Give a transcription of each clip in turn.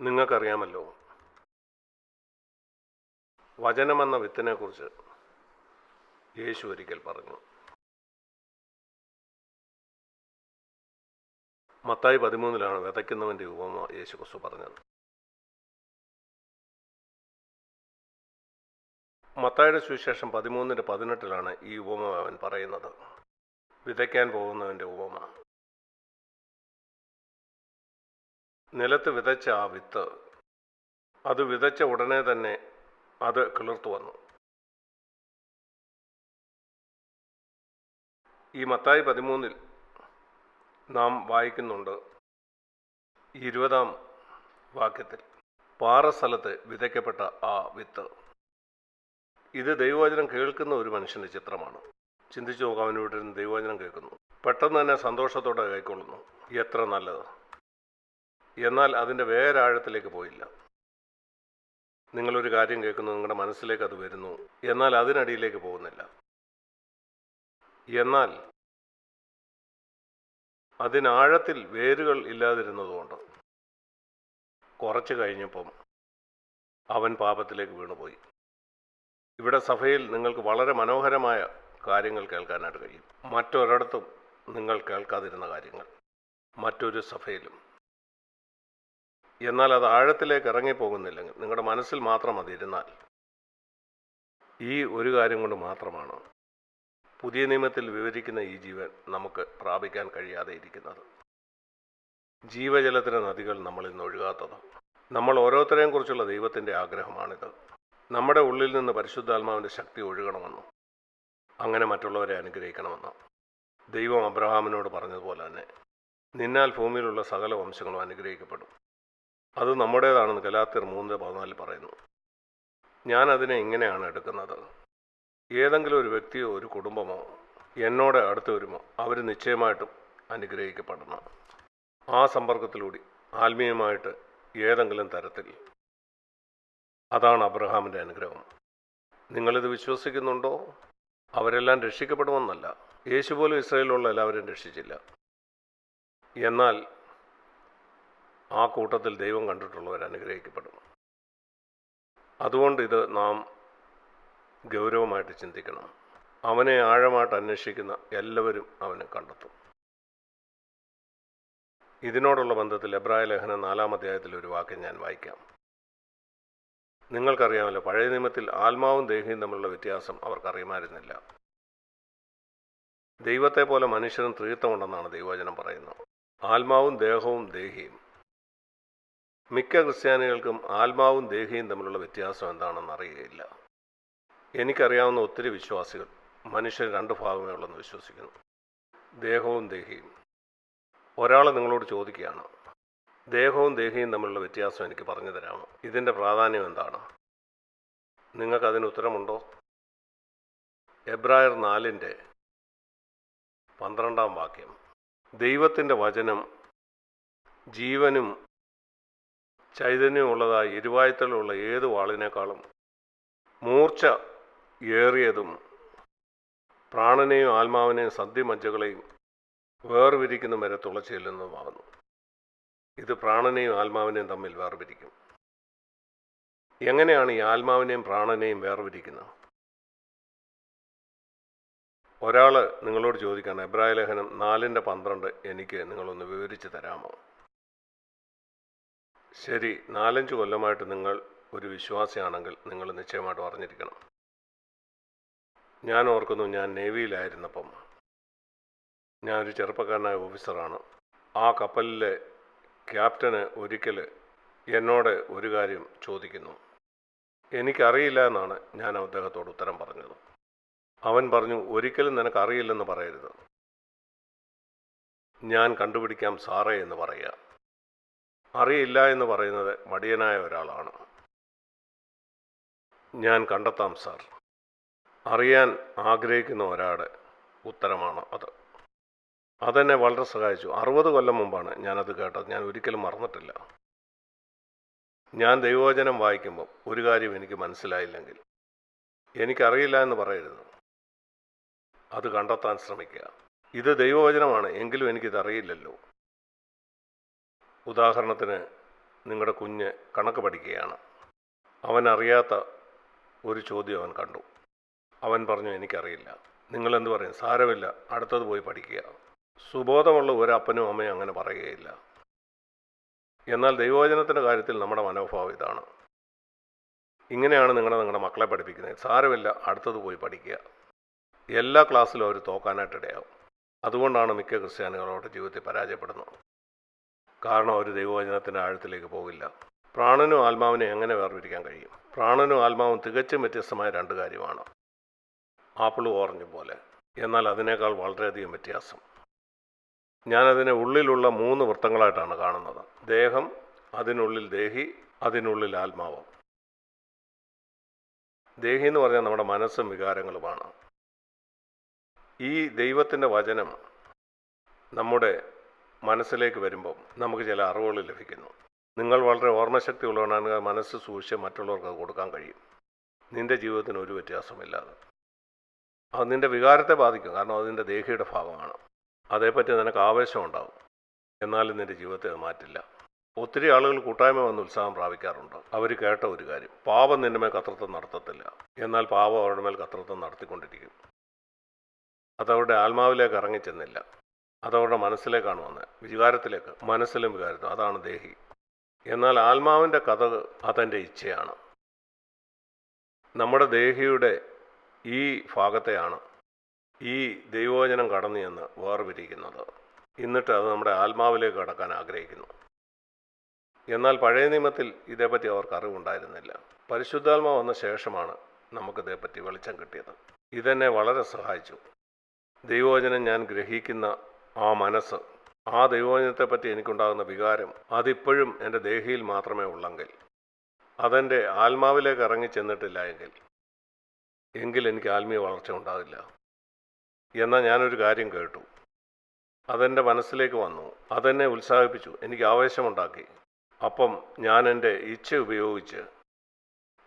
നിങ്ങൾക്കറിയാമല്ലോ. വചനമെന്ന വിത്തിനെക്കുറിച്ച് യേശു ഒരിക്കൽ പറഞ്ഞു. മത്തായി പതിമൂന്നിലാണ് വിതയ്ക്കുന്നവന്റെ ഉപമ യേശു ക്രിസ്തു പറഞ്ഞത്. മത്തായുടെ സുവിശേഷം പതിമൂന്നിന്റെ പതിനെട്ടിലാണ് ഈ ഉപമ അവൻ പറയുന്നത്. വിതയ്ക്കാൻ പോകുന്നവന്റെ ഉപമ. നിലത്ത് വിതച്ച ആ വിത്ത്. അത് വിതച്ച ഉടനെ തന്നെ അത് കിളിർത്തു വന്നു. ഈ മത്തായി പതിമൂന്നിൽ നാം വായിക്കുന്നുണ്ട് ഇരുപതാം വാക്യത്തിൽ പാറസ്ഥലത്ത് വിതയ്ക്കപ്പെട്ട ആ വിത്ത്. ഇത് ദൈവവചനം കേൾക്കുന്ന ഒരു മനുഷ്യന്റെ ചിത്രമാണ്. ചിന്തിച്ചു നോക്കാം അവന് ദൈവവചനം കേൾക്കുന്നു. പെട്ടെന്ന് തന്നെ സന്തോഷത്തോടെ കൈക്കൊള്ളുന്നു. എത്ര നല്ലത്. എന്നാൽ അതിന്റെ വേരാഴത്തിലേക്ക് പോയില്ല. നിങ്ങളൊരു കാര്യം കേൾക്കുന്നു നിങ്ങളുടെ മനസ്സിലേക്ക് അത് വരുന്നു. എന്നാൽ അതിനടിയിലേക്ക് പോകുന്നില്ല. എന്നാൽ അതിനാഴത്തിൽ വേരുകൾ ഇല്ലാതിരുന്നതുകൊണ്ട് കുറച്ച് കഴിഞ്ഞപ്പം അവൻ പാപത്തിലേക്ക് വീണുപോയി. ഇവിടെ സഭയിൽ നിങ്ങൾക്ക് വളരെ മനോഹരമായ കാര്യങ്ങൾ കേൾക്കാനായിട്ട് കഴിയും. മറ്റൊരിടത്തും നിങ്ങൾ കേൾക്കാതിരുന്ന കാര്യങ്ങൾ. മറ്റൊരു സഭയിലും. എന്നാൽ അത് ആഴത്തിലേക്ക് ഇറങ്ങിപ്പോകുന്നില്ലെങ്കിൽ നിങ്ങളുടെ മനസ്സിൽ മാത്രം അതിരുന്നാൽ ഈ ഒരു കാര്യം കൊണ്ട് മാത്രമാണ് പുതിയ നിയമത്തിൽ വിവരിക്കുന്ന ഈ ജീവൻ നമുക്ക് പ്രാപിക്കാൻ കഴിയാതെ ഇരിക്കുന്നത്. ജീവജലത്തിന് നദികൾ നമ്മളിൽ നിന്ന് ഒഴുകാത്തത്. നമ്മൾ ഓരോരുത്തരെയും കുറിച്ചുള്ള ദൈവത്തിന്റെ ആഗ്രഹമാണിത്. നമ്മുടെ ഉള്ളിൽ നിന്ന് പരിശുദ്ധാത്മാവിന്റെ ശക്തി ഒഴുകണമെന്നും അങ്ങനെ മറ്റുള്ളവരെ അനുഗ്രഹിക്കണമെന്നും ദൈവം അബ്രഹാമിനോട് പറഞ്ഞതുപോലെ തന്നെ നിന്നാൽ ഭൂമിയിലുള്ള സകല വംശങ്ങളും അനുഗ്രഹിക്കപ്പെടും. അത് നമ്മുടേതാണെന്ന് ഗലാത്തിർ മൂന്ന് പതിനാലിൽ പറയുന്നു. ഞാൻ അതിനെ എങ്ങനെയാണ് എടുക്കുന്നത്. ഏതെങ്കിലും ഒരു വ്യക്തിയോ ഒരു കുടുംബമോ എന്നോട് അടുത്ത് വരുമോ അവർ നിശ്ചയമായിട്ടും അനുഗ്രഹിക്കപ്പെടണം. ആ സമ്പർക്കത്തിലൂടെ ആത്മീയമായിട്ട് ഏതെങ്കിലും തരത്തിൽ. അതാണ് അബ്രഹാമിന്റെ അനുഗ്രഹം. നിങ്ങളിത് വിശ്വസിക്കുന്നുണ്ടോ? അവരെല്ലാം രക്ഷിക്കപ്പെടുമെന്നല്ല. യേശു പോലും ഇസ്രയേലിലുള്ള എല്ലാവരും രക്ഷിച്ചില്ല. എന്നാൽ ആ കൂട്ടത്തിൽ ദൈവം കണ്ടിട്ടുള്ളവർ അനുഗ്രഹിക്കപ്പെടും അതുകൊണ്ട് ഇത് നാം ഗൗരവമായിട്ട് ചിന്തിക്കണം. അവനെ ആഴമായിട്ട് അന്വേഷിക്കുന്ന എല്ലാവരും അവനെ കണ്ടെത്തും. ഇതിനോടുള്ള ബന്ധത്തിൽ എബ്രായ ലേഖനം നാലാം അധ്യായത്തിൽ ഒരു വാക്യം ഞാൻ വായിക്കാം. നിങ്ങൾക്കറിയാമല്ലോ പഴയ നിയമത്തിൽ ആത്മാവും ദേഹിയും തമ്മിലുള്ള വ്യത്യാസം അവർക്കറിയുമായിരുന്നില്ല ദൈവത്തെ പോലെ മനുഷ്യനും ത്രീത്വമുണ്ടെന്നാണ് ദൈവവചനം പറയുന്നത്. ആത്മാവും ദേഹവും ദേഹിയും. മിക്ക ക്രിസ്ത്യാനികൾക്കും ആത്മാവും ദേഹിയും തമ്മിലുള്ള വ്യത്യാസം എന്താണെന്ന് അറിയുകയില്ല എനിക്കറിയാവുന്ന ഒത്തിരി വിശ്വാസികൾ മനുഷ്യർ രണ്ട് ഭാഗമേ ഉള്ളെന്ന് വിശ്വസിക്കുന്നു. ദേഹവും ദേഹിയും. ഒരാൾ നിങ്ങളോട് ചോദിക്കുകയാണ് ദേഹവും ദേഹിയും തമ്മിലുള്ള വ്യത്യാസം എനിക്ക് പറഞ്ഞു തരാമോ? ഇതിന്റെ പ്രാധാന്യം എന്താണ്? നിങ്ങൾക്കതിന് ഉത്തരമുണ്ടോ? എബ്രായർ നാലിന്റെ പന്ത്രണ്ടാം വാക്യം. ദൈവത്തിന്റെ വചനം ജീവനും ചൈതന്യമുള്ളതായി ഇരുവായത്തലുള്ള ഏത് വാളിനേക്കാളും മൂർച്ച ഏറിയതും പ്രാണനെയും ആത്മാവിനെയും സന്ധിമജ്ജകളെയും വേർപിരിക്കുന്ന വരെ തുളച്ചെല്ലുന്നതുമാകുന്നു ഇത് പ്രാണനെയും ആത്മാവിനെയും തമ്മിൽ വേർപിരിക്കും. എങ്ങനെയാണ് ഈ ആത്മാവിനെയും പ്രാണനെയും വേർപിരിക്കുന്നത്? ഒരാൾ നിങ്ങളോട് ചോദിക്കുകയാണ് എബ്രായ ലേഖനം നാലിന്റെ പന്ത്രണ്ട് എനിക്ക് നിങ്ങളൊന്ന് വിവരിച്ച് തരാമോ? ശരി നാലഞ്ച് കൊല്ലമായിട്ട് നിങ്ങൾ ഒരു വിശ്വാസിയാണെങ്കിൽ നിങ്ങൾ നിശ്ചയമായിട്ടും അറിഞ്ഞിരിക്കണം. ഞാൻ ഓർക്കുന്നു ഞാൻ നേവിയിലായിരുന്നപ്പം. ഞാനൊരു ചെറുപ്പക്കാരനായ ഓഫീസറാണ്. ആ കപ്പലിലെ ക്യാപ്റ്റന് ഒരിക്കൽ എന്നോട് ഒരു കാര്യം ചോദിക്കുന്നു. എനിക്കറിയില്ല എന്നാണ് ഞാൻ അദ്ദേഹത്തോട് ഉത്തരം പറഞ്ഞത്. അവൻ പറഞ്ഞു ഒരിക്കലും നിനക്ക് അറിയില്ലെന്ന് പറയരുത്. ഞാൻ കണ്ടുപിടിക്കാം സാറേ എന്ന് പറയുക. അറിയില്ല എന്ന് പറയുന്നത് മടിയനായ ഒരാളാണ്. ഞാൻ കണ്ടെത്താം സാർ. അറിയാൻ ആഗ്രഹിക്കുന്ന ഒരാളുടെ ഉത്തരമാണ് അത്. അതെന്നെ വളരെ സഹായിച്ചു. അറുപത് കൊല്ലം മുമ്പാണ് ഞാനത് കേട്ടത്. ഞാൻ ഒരിക്കലും മറന്നിട്ടില്ല. ഞാൻ ദൈവവചനം വായിക്കുമ്പോൾ ഒരു കാര്യം എനിക്ക് മനസ്സിലായില്ലെങ്കിൽ എനിക്കറിയില്ല എന്ന് പറയരുത്. അത് കണ്ടെത്താൻ ശ്രമിക്കുക. ഇത് ദൈവവചനമാണ്. എങ്കിലും എനിക്കിത് അറിയില്ലല്ലോ ഉദാഹരണത്തിന് നിങ്ങളുടെ കുഞ്ഞ് കണക്ക് പഠിക്കുകയാണ്. അവൻ അറിയാത്ത ഒരു ചോദ്യം അവൻ കണ്ടു. അവൻ പറഞ്ഞു എനിക്കറിയില്ല. നിങ്ങളെന്ത് പറയും? സാരമില്ല. അടുത്തത് പോയി പഠിക്കുക. സുബോധമുള്ള ഒരു അപ്പനും അമ്മയും അങ്ങനെ പറയുകയില്ല. എന്നാൽ ദൈവവചനത്തിന്റെ കാര്യത്തിൽ നമ്മുടെ മനോഭാവം ഇതാണ്. ഇങ്ങനെയാണ് നിങ്ങളെ നിങ്ങളുടെ മക്കളെ പഠിപ്പിക്കുന്നത്. സാരമില്ല. അടുത്തത് പോയി പഠിക്കുക. എല്ലാ ക്ലാസ്സിലും അവർ തോക്കാനായിട്ടിടയാവും. അതുകൊണ്ടാണ് മിക്ക ക്രിസ്ത്യാനികളോട് ജീവിതത്തിൽ പരാജയപ്പെടുന്നത്. കാരണം ഒരു ദൈവവചനത്തിന്റെ ആഴത്തിലേക്ക് പോകില്ല. പ്രാണനും ആത്മാവിനെ എങ്ങനെ വേർതിരിക്കാൻ കഴിയും? പ്രാണനും ആത്മാവും തികച്ചും വ്യത്യസ്തമായ രണ്ട് കാര്യമാണ്. ആപ്പിളും ഓറഞ്ചും പോലെ. എന്നാൽ അതിനേക്കാൾ വളരെയധികം വ്യത്യാസം. ഞാനതിനെ ഉള്ളിലുള്ള മൂന്ന് വൃത്തങ്ങളായിട്ടാണ് കാണുന്നത്. ദേഹം അതിനുള്ളിൽ ദേഹി അതിനുള്ളിൽ ആത്മാവ്. ദേഹി എന്ന് പറഞ്ഞാൽ നമ്മുടെ മനസ്സും വികാരങ്ങളുമാണ്. ഈ ദൈവത്തിന്റെ വചനം നമ്മുടെ മനസ്സിലേക്ക് വരുമ്പം നമുക്ക് ചില അറിവുകൾ ലഭിക്കുന്നു. നിങ്ങൾ വളരെ ഓർമ്മശക്തി ഉള്ളവനാണ് മനസ്സ് സൂക്ഷിച്ച് മറ്റുള്ളവർക്ക് അത് കൊടുക്കാൻ കഴിയും. നിന്റെ ജീവിതത്തിന് ഒരു വ്യത്യാസമില്ലാതെ അത്. നിന്റെ വികാരത്തെ ബാധിക്കും കാരണം അതിന്റെ ദേഹിയുടെ ഭാഗമാണ്. അതേപ്പറ്റി നിനക്ക് ആവേശം ഉണ്ടാവും. എന്നാലും നിന്റെ ജീവിതത്തെ അത് മാറ്റില്ല. ഒത്തിരി ആളുകൾ കൂട്ടായ്മ വന്ന് ഉത്സാഹം പ്രാപിക്കാറുണ്ട്. അവർ കേട്ട ഒരു കാര്യം പാപം നിന്റെ മേൽ കത്രത്വം നടത്തത്തില്ല. എന്നാൽ പാപം അവരുടെ മേൽ കത്രത്വം നടത്തിക്കൊണ്ടിരിക്കും. അവരുടെ ആത്മാവിലേക്ക് ഇറങ്ങിച്ചെന്നില്ല. അതവരുടെ മനസ്സിലേക്കാണ് വന്നത്. വികാരത്തിലേക്ക് മനസ്സിലും വികാരത്തിലും. അതാണ് ദേഹി. എന്നാൽ ആത്മാവിന്റെ കഥ അതെന്റെ ഇച്ഛയാണ്. നമ്മുടെ ദേഹിയുടെ ഈ ഭാഗത്തെയാണ് ഈ ദൈവോചനം കടന്നു എന്ന് വേർപിരിക്കുന്നത്. എന്നിട്ട് അത് നമ്മുടെ ആത്മാവിലേക്ക് കടക്കാൻ ആഗ്രഹിക്കുന്നു. എന്നാൽ പഴയ നിയമത്തിൽ ഇതേപ്പറ്റി അവർക്ക് അറിവുണ്ടായിരുന്നില്ല. പരിശുദ്ധാത്മ വന്ന ശേഷമാണ് നമുക്കിതേപ്പറ്റി വെളിച്ചം കിട്ടിയത്. ഇതെന്നെ വളരെ സഹായിച്ചു. ദൈവോചനം ഞാൻ ഗ്രഹിക്കുന്ന ആ മനസ്സ് ആ ദൈവവചനത്തെപ്പറ്റി എനിക്കുണ്ടാകുന്ന വികാരം അതിപ്പോഴും എന്റെ ദേഹിയിൽ മാത്രമേ ഉള്ളെങ്കിൽ അതെന്റെ ആത്മാവിലേക്ക് ഇറങ്ങി ചെന്നിട്ടില്ല എങ്കിൽ എങ്കിൽ എനിക്ക് ആത്മീയ വളർച്ച ഉണ്ടാകില്ല. എന്നാൽ ഞാനൊരു കാര്യം കേട്ടു. അതെന്റെ മനസ്സിലേക്ക് വന്നു. അതെന്നെ ഉത്സാഹിപ്പിച്ചു. എനിക്ക് ആവേശമുണ്ടാക്കി. അപ്പം ഞാൻ എന്റെ ഇച്ഛ ഉപയോഗിച്ച്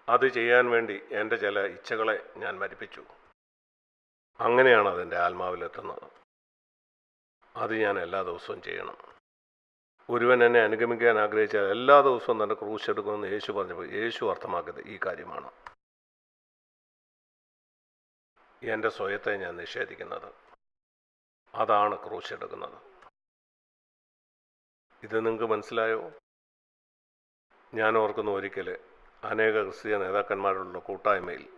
അത് ചെയ്യാൻ വേണ്ടി എന്റെ ചില ഇച്ഛകളെ ഞാൻ മരിപ്പിച്ചു. അങ്ങനെയാണ് അതെന്റെ ആത്മാവിലെത്തുന്നത്. അത് ഞാൻ എല്ലാ ദിവസവും ചെയ്യണം. ഒരുവൻ എന്നെ അനുഗമിക്കാൻ ആഗ്രഹിച്ചാൽ എല്ലാ ദിവസവും തന്നെ ക്രൂശ് എടുക്കുമെന്ന് യേശു പറഞ്ഞപ്പോൾ യേശു അർത്ഥമാക്കിയത് ഈ കാര്യമാണ്. എന്റെ സ്വയത്തെ ഞാൻ നിഷേധിക്കുന്നത്. അതാണ് ക്രൂശ് എടുക്കുന്നത്. ഇത് നിങ്ങൾക്ക് മനസ്സിലായോ? ഞാൻ ഓർക്കുന്ന ഒരിക്കൽ അനേക ക്രിസ്തീയ നേതാക്കന്മാരുള്ള കൂട്ടായ്മയിൽ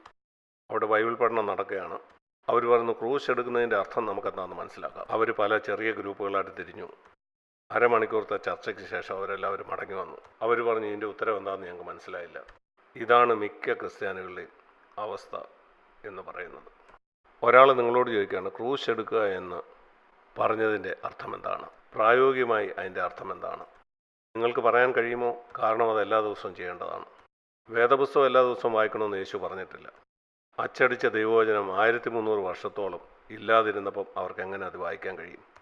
അവിടെ ബൈബിൾ പഠനം നടക്കുകയാണ്. അവർ പറഞ്ഞു ക്രൂശ് എടുക്കുന്നതിന്റെ അർത്ഥം നമുക്കെന്താണെന്ന് മനസ്സിലാക്കാം. അവർ പല ചെറിയ ഗ്രൂപ്പുകളായിട്ട് തിരിഞ്ഞു. അരമണിക്കൂറത്തെ ചർച്ചയ്ക്ക് ശേഷം അവരെല്ലാവരും മടങ്ങി വന്നു. അവർ പറഞ്ഞു ഇതിന്റെ ഉത്തരം എന്താണെന്ന് ഞങ്ങൾക്ക് മനസ്സിലായില്ല. ഇതാണ് മിക്ക ക്രിസ്ത്യാനികളുടെയും അവസ്ഥ എന്ന് പറയുന്നത്. ഒരാൾ നിങ്ങളോട് ചോദിക്കുകയാണ് ക്രൂശ് എടുക്കുക എന്ന് പറഞ്ഞതിന്റെ അർത്ഥം എന്താണ്? പ്രായോഗികമായി അതിന്റെ അർത്ഥം എന്താണ്? നിങ്ങൾക്ക് പറയാൻ കഴിയുമോ? കാരണം അത് എല്ലാ ദിവസവും ചെയ്യേണ്ടതാണ്. വേദപുസ്തകം എല്ലാ ദിവസവും വായിക്കണമെന്ന് യേശു പറഞ്ഞിട്ടില്ല. അച്ചടിച്ച ദൈവവചനം ആയിരത്തി മുന്നൂറ് വർഷത്തോളം ഇല്ലാതിരുന്നപ്പം അവർക്ക് എങ്ങനെ അത് വായിക്കാൻ കഴിയും?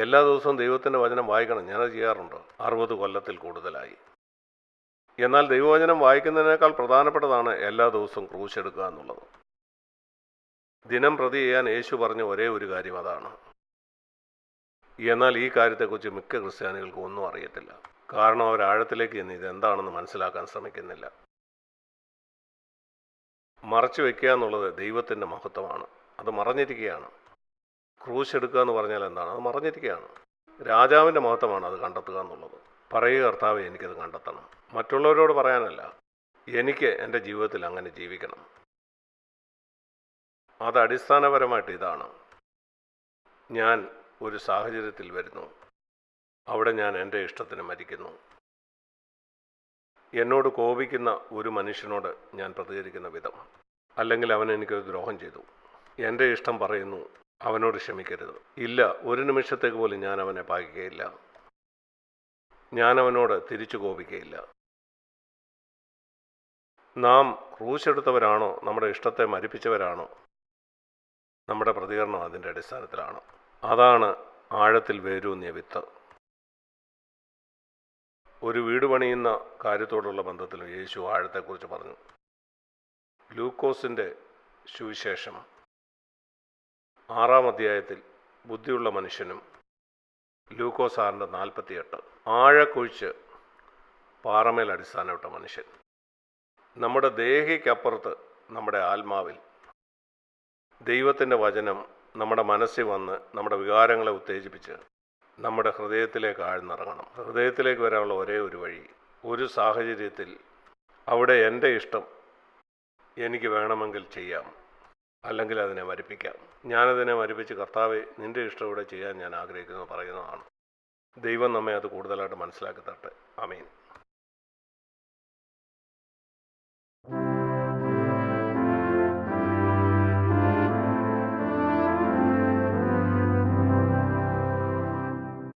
എല്ലാ ദിവസവും ദൈവത്തിന്റെ വചനം വായിക്കണം. ഞാനത് ചെയ്യാറുണ്ട്. അറുപത് കൊല്ലത്തിൽ കൂടുതലായി. എന്നാൽ ദൈവവചനം വായിക്കുന്നതിനേക്കാൾ പ്രധാനപ്പെട്ടതാണ് എല്ലാ ദിവസവും ക്രൂശ് എടുക്കുക എന്നുള്ളത്. ദിനം പ്രതി ചെയ്യാൻ യേശു പറഞ്ഞ ഒരേ ഒരു കാര്യം അതാണ്. എന്നാൽ ഈ കാര്യത്തെക്കുറിച്ച് മിക്ക ക്രിസ്ത്യാനികൾക്കും ഒന്നും അറിയത്തില്ല. കാരണം അവർ ആഴത്തിലേക്ക് ചെന്ന് ഇതെന്താണെന്ന് മനസ്സിലാക്കാൻ ശ്രമിക്കുന്നില്ല. മറച്ചു വെക്കുക എന്നുള്ളത് ദൈവത്തിന്റെ മഹത്വമാണ്. അത് മറഞ്ഞിരിക്കുകയാണ്. ക്രൂശ് എടുക്കുക എന്ന് പറഞ്ഞാൽ എന്താണ്? അത് മറഞ്ഞിരിക്കുകയാണ്. രാജാവിന്റെ മഹത്വമാണ് അത് കണ്ടെത്തുക എന്നുള്ളത്. പറയുക കർത്താവ് എനിക്കത് കണ്ടെത്തണം. മറ്റുള്ളവരോട് പറയാനല്ല. എനിക്ക് എന്റെ ജീവിതത്തിൽ അങ്ങനെ ജീവിക്കണം. അത് അടിസ്ഥാനപരമായിട്ട് ഇതാണ്. ഞാൻ ഒരു സാഹചര്യത്തിൽ വരുന്നു. അവിടെ ഞാൻ എന്റെ ഇഷ്ടത്തിന് മരിക്കുന്നു. എന്നോട് കോപിക്കുന്ന ഒരു മനുഷ്യനോട് ഞാൻ പ്രതികരിക്കുന്ന വിധം. അല്ലെങ്കിൽ അവൻ എനിക്കൊരു ദ്രോഹം ചെയ്തു. എന്റെ ഇഷ്ടം പറയുന്നു അവനോട് ക്ഷമിക്കരുത്. ഇല്ല ഒരു നിമിഷത്തേക്ക് പോലും ഞാൻ അവനെ പാകിക്കുകയില്ല ഞാൻ അവനോട് തിരിച്ചു കോപിക്കുകയില്ല നാം ക്രൂശെടുത്തവരാണോ? നമ്മുടെ ഇഷ്ടത്തെ മരിപ്പിച്ചവരാണോ? നമ്മുടെ പ്രതികരണം അതിന്റെ അടിസ്ഥാനത്തിലാണ്. അതാണ് ആഴത്തിൽ വേരൂന്നിയ വിത്ത്. ഒരു വീട് പണിയുന്ന കാര്യത്തോടുള്ള ബന്ധത്തിലും യേശു ആഴത്തെക്കുറിച്ച് പറഞ്ഞു. ലൂക്കോസിന്റെ സുവിശേഷം. ആറാം അധ്യായത്തിൽ ബുദ്ധിയുള്ള മനുഷ്യനും ലൂക്കോസാറിന്റെ നാൽപ്പത്തിയെട്ട് ആഴക്കുഴിച്ച് പാറമേൽ അടിസ്ഥാനമിട്ട മനുഷ്യൻ. നമ്മുടെ ദേഹിക്കപ്പുറത്ത് നമ്മുടെ ആത്മാവിൽ ദൈവത്തിന്റെ വചനം നമ്മുടെ മനസ്സിൽ വന്ന് നമ്മുടെ വികാരങ്ങളെ ഉത്തേജിപ്പിച്ച് നമ്മുടെ ഹൃദയത്തിലേക്ക് ആഴ്ന്നിറങ്ങണം. ഹൃദയത്തിലേക്ക് വരാനുള്ള ഒരേ ഒരു വഴി ഒരു സാഹചര്യത്തിൽ അവിടെ എന്റെ ഇഷ്ടം എനിക്ക് വേണമെങ്കിൽ ചെയ്യാം അല്ലെങ്കിൽ അതിനെ മരിപ്പിക്കാം. ഞാനതിനെ മരിപ്പിച്ച് കർത്താവെ നിന്റെ ഇഷ്ടം ഇവിടെ ചെയ്യാൻ ഞാൻ ആഗ്രഹിക്കുന്നു പറയുന്നതാണ്. ദൈവം നമ്മെ അത് കൂടുതലായിട്ട് മനസ്സിലാക്കി തട്ടെ അമീൻ